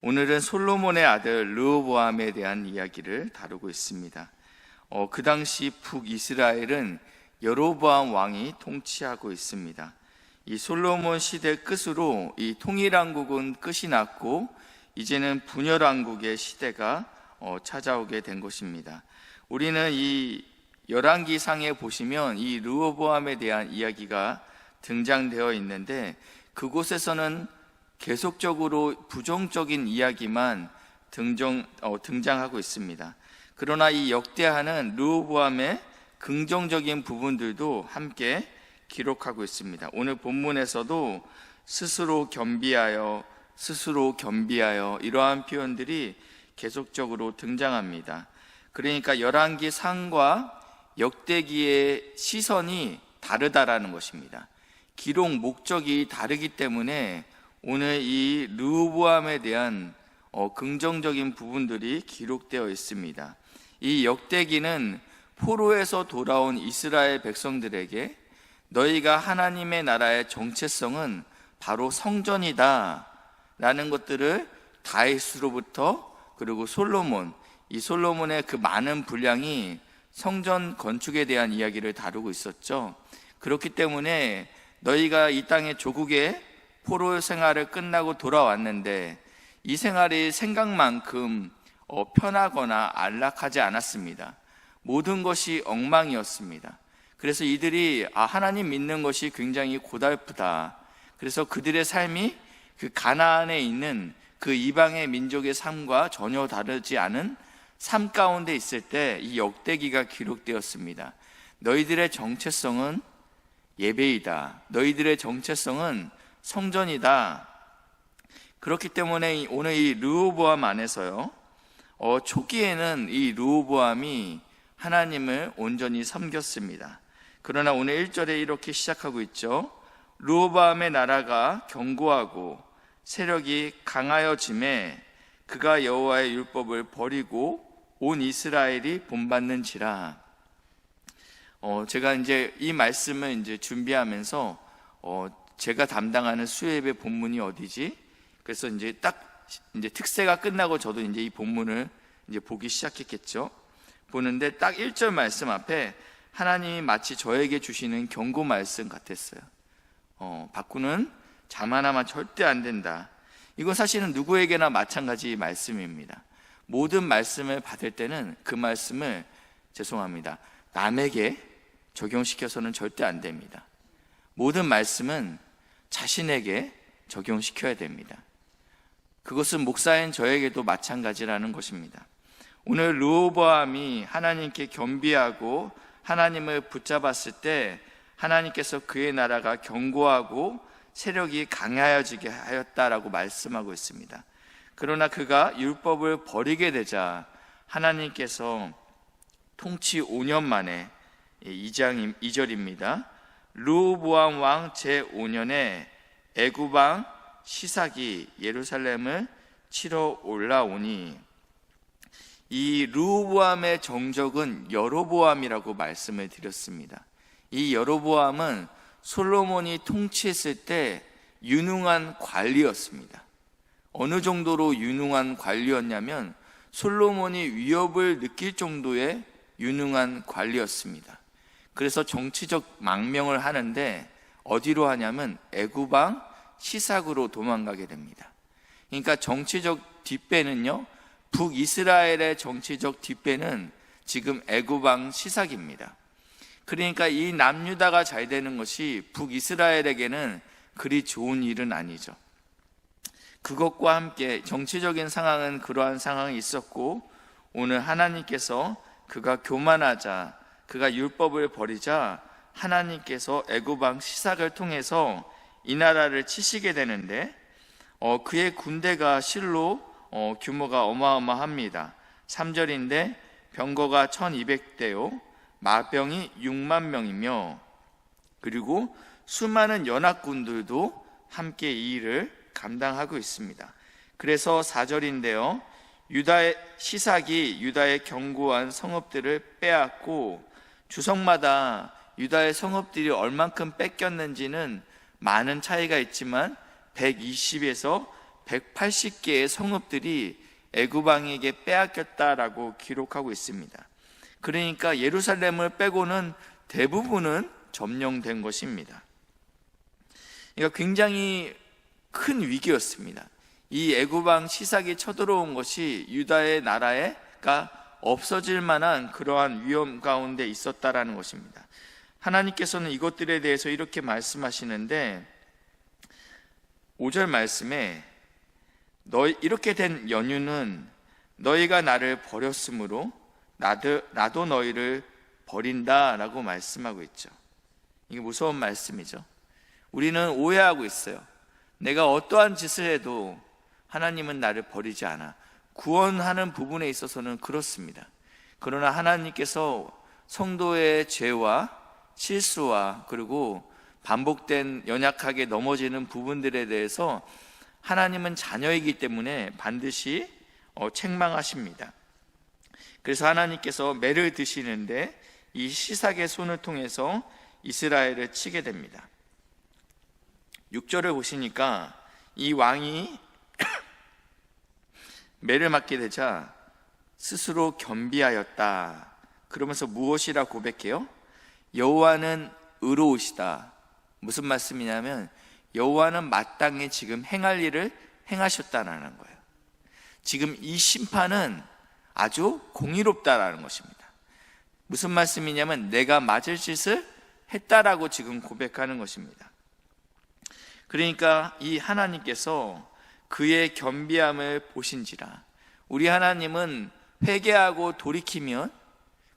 오늘은 솔로몬의 아들 르호보암에 대한 이야기를 다루고 있습니다. 어, 그 당시 북이스라엘은 여로보암 왕이 통치하고 있습니다. 이 솔로몬 시대 끝으로 이 통일왕국은 끝이 났고 이제는 분열왕국의 시대가 어, 찾아오게 된 것입니다. 우리는 이 열왕기상에 보시면 이 르호보암에 대한 이야기가 등장되어 있는데 그곳에서는 계속적으로 부정적인 이야기만 등장, 어, 등장하고 있습니다. 그러나 이 역대하는 르호보암의 긍정적인 부분들도 함께 기록하고 있습니다. 오늘 본문에서도 스스로 겸비하여 스스로 겸비하여 이러한 표현들이 계속적으로 등장합니다. 그러니까 열왕기 상과 역대기의 시선이 다르다라는 것입니다. 기록 목적이 다르기 때문에 오늘 이 르호보암에 대한 어, 긍정적인 부분들이 기록되어 있습니다. 이 역대기는 포로에서 돌아온 이스라엘 백성들에게 너희가 하나님의 나라의 정체성은 바로 성전이다 라는 것들을 다윗으로부터 그리고 솔로몬 이 솔로몬의 그 많은 분량이 성전 건축에 대한 이야기를 다루고 있었죠. 그렇기 때문에 너희가 이 땅의 조국의 포로 생활을 끝나고 돌아왔는데 이 생활이 생각만큼 어, 편하거나 안락하지 않았습니다. 모든 것이 엉망이었습니다. 그래서 이들이 아, 하나님 믿는 것이 굉장히 고달프다. 그래서 그들의 삶이 그 가나안에 있는 그 이방의 민족의 삶과 전혀 다르지 않은 삶 가운데 있을 때 이 역대기가 기록되었습니다. 너희들의 정체성은 예배이다. 너희들의 정체성은 성전이다. 그렇기 때문에 오늘 이 르호보암 안에서요. 어, 초기에는 이 르호보암이 하나님을 온전히 섬겼습니다. 그러나 오늘 1절에 이렇게 시작하고 있죠. 르호보암의 나라가 견고하고 세력이 강하여짐에 그가 여호와의 율법을 버리고 온 이스라엘이 본받는지라. 어, 제가 이제 이 말씀을 이제 준비하면서 어, 제가 담당하는 수협의 본문이 어디지? 그래서 이제 딱 이제 특세가 끝나고 저도 이제 이 본문을 이제 보기 시작했겠죠. 보는데 딱 1절 말씀 앞에 하나님이 마치 저에게 주시는 경고 말씀 같았어요. 어, 바꾸는 자만하면 절대 안 된다. 이건 사실은 누구에게나 마찬가지 말씀입니다. 모든 말씀을 받을 때는 그 말씀을 죄송합니다. 남에게 적용시켜서는 절대 안 됩니다. 모든 말씀은 자신에게 적용시켜야 됩니다. 그것은 목사인 저에게도 마찬가지라는 것입니다. 오늘 르호보암이 하나님께 겸비하고 하나님을 붙잡았을 때 하나님께서 그의 나라가 견고하고 세력이 강하여지게 하였다라고 말씀하고 있습니다. 그러나 그가 율법을 버리게 되자 하나님께서 통치 5년 만에 2장 2절입니다. 르호보암 왕 제5년에 애굽왕 시삭이 예루살렘을 치러 올라오니 이 르호보암의 정적은 여로보암이라고 말씀을 드렸습니다. 이 여로보암은 솔로몬이 통치했을 때 유능한 관리였습니다. 어느 정도로 유능한 관리였냐면 솔로몬이 위협을 느낄 정도의 유능한 관리였습니다. 그래서 정치적 망명을 하는데 어디로 하냐면 애구방 시삭으로 도망가게 됩니다. 그러니까 정치적 뒷배는요. 북이스라엘의 정치적 뒷배는 지금 애구방 시삭입니다. 그러니까 이 남유다가 잘 되는 것이 북이스라엘에게는 그리 좋은 일은 아니죠. 그것과 함께 정치적인 상황은 그러한 상황이 있었고 오늘 하나님께서 그가 교만하자 그가 율법을 버리자 하나님께서 애굽왕 시삭을 통해서 이 나라를 치시게 되는데 어, 그의 군대가 실로 어, 규모가 어마어마합니다. 3절인데 병거가 1200대요 마병이 6만 명이며 그리고 수많은 연합군들도 함께 이 일을 감당하고 있습니다. 그래서 4절인데요. 유다의 시삭이 유다의 견고한 성읍들을 빼앗고 주성마다 유다의 성읍들이 얼만큼 뺏겼는지는 많은 차이가 있지만 120에서 180개의 성읍들이 애굽 왕에게 빼앗겼다라고 기록하고 있습니다. 그러니까 예루살렘을 빼고는 대부분은 점령된 것입니다. 그러니까 굉장히 큰 위기였습니다. 이왕 시삭이 쳐들어온 것이 유다의 나라에가 없어질 만한 그러한 위험 가운데 있었다라는 것입니다. 하나님께서는 이것들에 대해서 이렇게 말씀하시는데 5절 말씀에 너 이렇게 된 연유는 너희가 나를 버렸으므로 나도, 나도 너희를 버린다라고 말씀하고 있죠. 이게 무서운 말씀이죠. 우리는 오해하고 있어요. 내가 어떠한 짓을 해도 하나님은 나를 버리지 않아. 구원하는 부분에 있어서는 그렇습니다. 그러나 하나님께서 성도의 죄와 실수와 그리고 반복된 연약하게 넘어지는 부분들에 대해서 하나님은 자녀이기 때문에 반드시 어, 책망하십니다. 그래서 하나님께서 매를 드시는데 이 시삭의 손을 통해서 이스라엘을 치게 됩니다. 6절을 보시니까 이 왕이 매를 맞게 되자 스스로 겸비하였다. 그러면서 무엇이라 고백해요? 여호와는 의로우시다. 무슨 말씀이냐면 여호와는 마땅히 지금 행할 일을 행하셨다라는 거예요. 지금 이 심판은 아주 공의롭다라는 것입니다. 무슨 말씀이냐면 내가 맞을 짓을 했다라고 지금 고백하는 것입니다. 그러니까 이 하나님께서 그의 겸비함을 보신지라 우리 하나님은 회개하고 돌이키면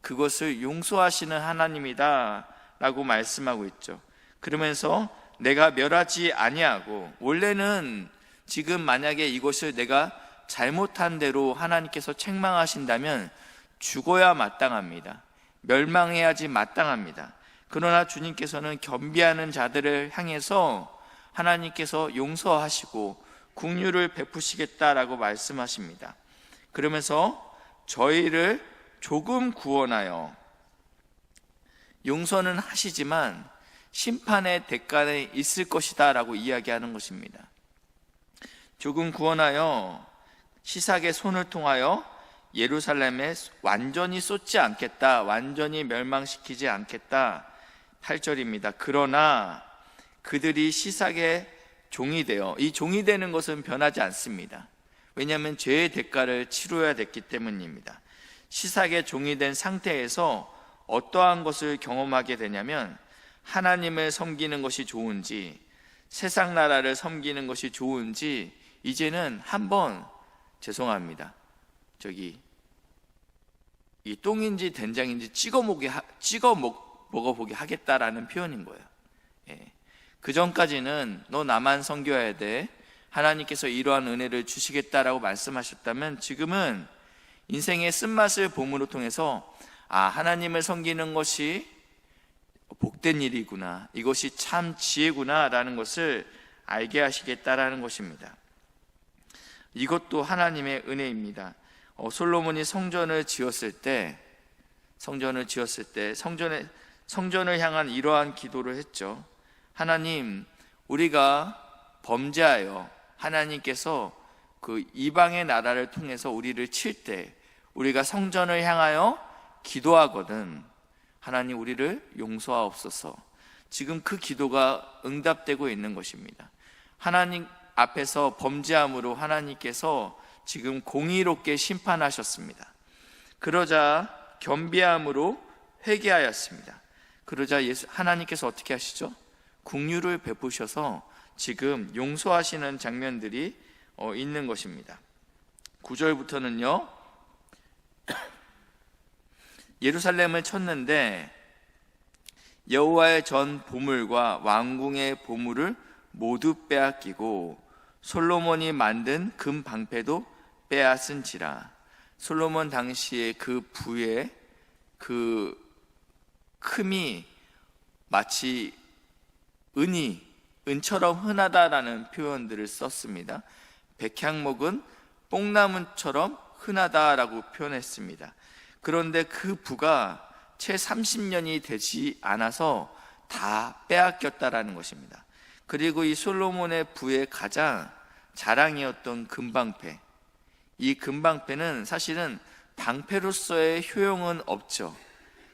그것을 용서하시는 하나님이다 라고 말씀하고 있죠. 그러면서 내가 멸하지 아니하고 원래는 지금 만약에 이것을 내가 잘못한 대로 하나님께서 책망하신다면 죽어야 마땅합니다. 멸망해야지 마땅합니다. 그러나 주님께서는 겸비하는 자들을 향해서 하나님께서 용서하시고 국류를 베푸시겠다라고 말씀하십니다. 그러면서 저희를 조금 구원하여 용서는 하시지만 심판의 대가는 있을 것이다라고 이야기하는 것입니다. 조금 구원하여 시삭의 손을 통하여 예루살렘에 완전히 쏟지 않겠다. 완전히 멸망시키지 않겠다. 8절입니다. 그러나 그들이 시삭의 종이 되어 이 종이 되는 것은 변하지 않습니다. 왜냐하면 죄의 대가를 치러야 됐기 때문입니다. 시삭의 종이 된 상태에서 어떠한 것을 경험하게 되냐면 하나님을 섬기는 것이 좋은지 세상 나라를 섬기는 것이 좋은지 이제는 한번 죄송합니다. 저기 이 똥인지 된장인지 찍어 먹게 찍어 먹, 먹어보게 하겠다라는 표현인 거예요. 예. 그 전까지는 너 나만 섬겨야 돼. 하나님께서 이러한 은혜를 주시겠다라고 말씀하셨다면 지금은 인생의 쓴맛을 봄으로 통해서 아 하나님을 섬기는 것이 복된 일이구나 이것이 참 지혜구나라는 것을 알게 하시겠다라는 것입니다. 이것도 하나님의 은혜입니다. 어, 솔로몬이 성전을 지었을 때 성전을 지었을 때 성전에 성전을 향한 이러한 기도를 했죠. 하나님, 우리가 범죄하여 하나님께서 그 이방의 나라를 통해서 우리를 칠 때 우리가 성전을 향하여 기도하거든. 하나님 우리를 용서하옵소서. 지금 그 기도가 응답되고 있는 것입니다. 하나님 앞에서 범죄함으로 하나님께서 지금 공의롭게 심판하셨습니다. 그러자 겸비함으로 회개하였습니다. 그러자 예수 하나님께서 어떻게 하시죠? 국류를 베푸셔서 지금 용서하시는 장면들이 어, 있는 것입니다. 9절부터는요. 예루살렘을 쳤는데 여호와의 전 보물과 왕궁의 보물을 모두 빼앗기고 솔로몬이 만든 금 방패도 빼앗은지라 솔로몬 당시에 그 부의 그 큼이 마치 은이 은처럼 흔하다라는 표현들을 썼습니다. 백향목은 뽕나무처럼 흔하다라고 표현했습니다. 그런데 그 부가 채 30년이 되지 않아서 다 빼앗겼다라는 것입니다. 그리고 이 솔로몬의 부의 가장 자랑이었던 금방패. 이 금방패는 사실은 방패로서의 효용은 없죠.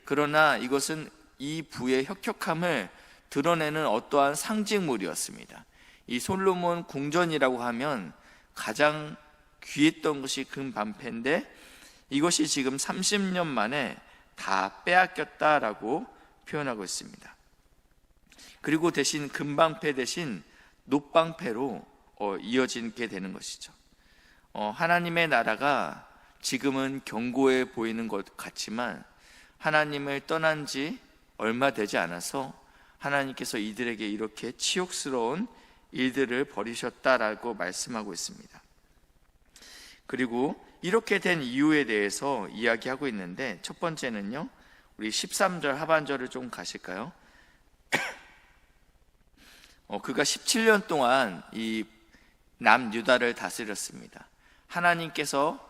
그러나 이것은 이 부의 혁혁함을 드러내는 어떠한 상징물이었습니다. 이 솔로몬 궁전이라고 하면 가장 귀했던 것이 금방패인데 이것이 지금 30년 만에 다 빼앗겼다라고 표현하고 있습니다. 그리고 대신 금방패 대신 노방패로 어, 이어지게 되는 것이죠. 어, 하나님의 나라가 지금은 견고해 보이는 것 같지만 하나님을 떠난 지 얼마 되지 않아서 하나님께서 이들에게 이렇게 치욕스러운 일들을 벌이셨다라고 말씀하고 있습니다. 그리고 이렇게 된 이유에 대해서 이야기하고 있는데 첫 번째는요. 우리 13절 하반절을 좀 가실까요? 어, 그가 17년 동안 이 남유다를 다스렸습니다. 하나님께서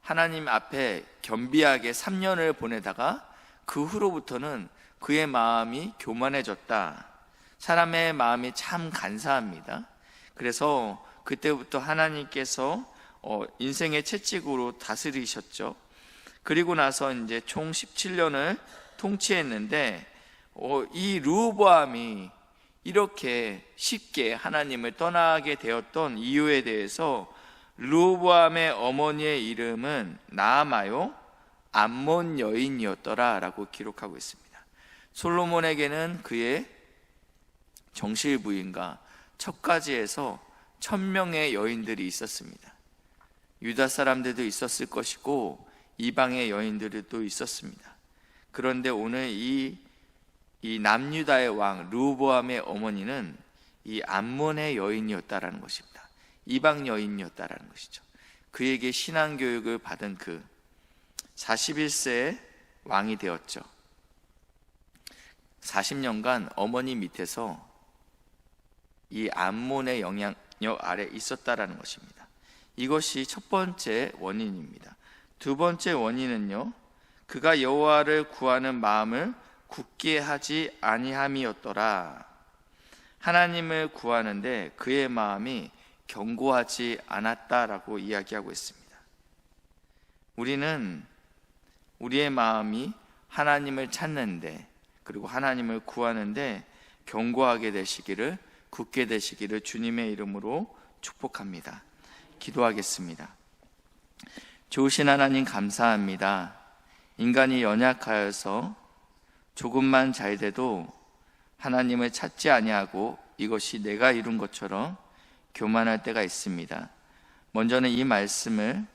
하나님 앞에 겸비하게 3년을 보내다가 그 후로부터는 그의 마음이 교만해졌다. 사람의 마음이 참 간사합니다. 그래서 그때부터 하나님께서 어, 인생의 채찍으로 다스리셨죠. 그리고 나서 이제 총 17년을 통치했는데 어, 이 루보암이 이렇게 쉽게 하나님을 떠나게 되었던 이유에 대해서 루보암의 어머니의 이름은 나아마요 암몬 여인이었더라라고 기록하고 있습니다. 솔로몬에게는 그의 정실 부인과 척가지에서 천명의 여인들이 있었습니다. 유다 사람들도 있었을 것이고 이방의 여인들도 있었습니다. 그런데 오늘 이, 이 남유다의 왕 루보암의 어머니는 이 암몬의 여인이었다라는 것입니다. 이방 여인이었다라는 것이죠. 그에게 신앙 교육을 받은 그 41세의 왕이 되었죠. 40년간 어머니 밑에서 이 암몬의 영향력 아래 있었다라는 것입니다. 이것이 첫 번째 원인입니다. 두 번째 원인은요. 그가 여호와를 구하는 마음을 굳게 하지 아니함이었더라. 하나님을 구하는데 그의 마음이 견고하지 않았다라고 이야기하고 있습니다. 우리는 우리의 마음이 하나님을 찾는데 그리고 하나님을 구하는데 견고하게 되시기를 굳게 되시기를 주님의 이름으로 축복합니다. 기도하겠습니다. 좋으신 하나님 감사합니다. 인간이 연약하여서 조금만 잘 돼도 하나님을 찾지 아니하고 이것이 내가 이룬 것처럼 교만할 때가 있습니다. 먼저는 이 말씀을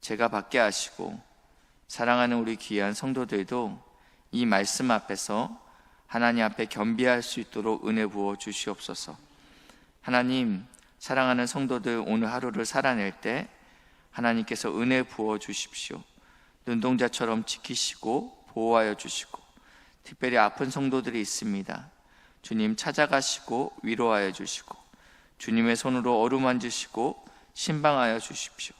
제가 받게 하시고 사랑하는 우리 귀한 성도들도 이 말씀 앞에서 하나님 앞에 겸비할 수 있도록 은혜 부어 주시옵소서. 하나님, 사랑하는 성도들 오늘 하루를 살아낼 때 하나님께서 은혜 부어 주십시오. 눈동자처럼 지키시고 보호하여 주시고 특별히 아픈 성도들이 있습니다. 주님 찾아가시고 위로하여 주시고 주님의 손으로 어루만지시고 신방하여 주십시오.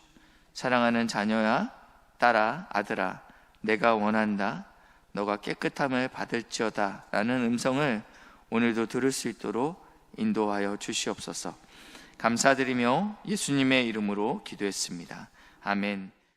사랑하는 자녀야, 딸아, 아들아, 내가 원한다. 너가 깨끗함을 받을지어다. 라는 음성을 오늘도 들을 수 있도록 인도하여 주시옵소서. 감사드리며 예수님의 이름으로 기도했습니다. 아멘.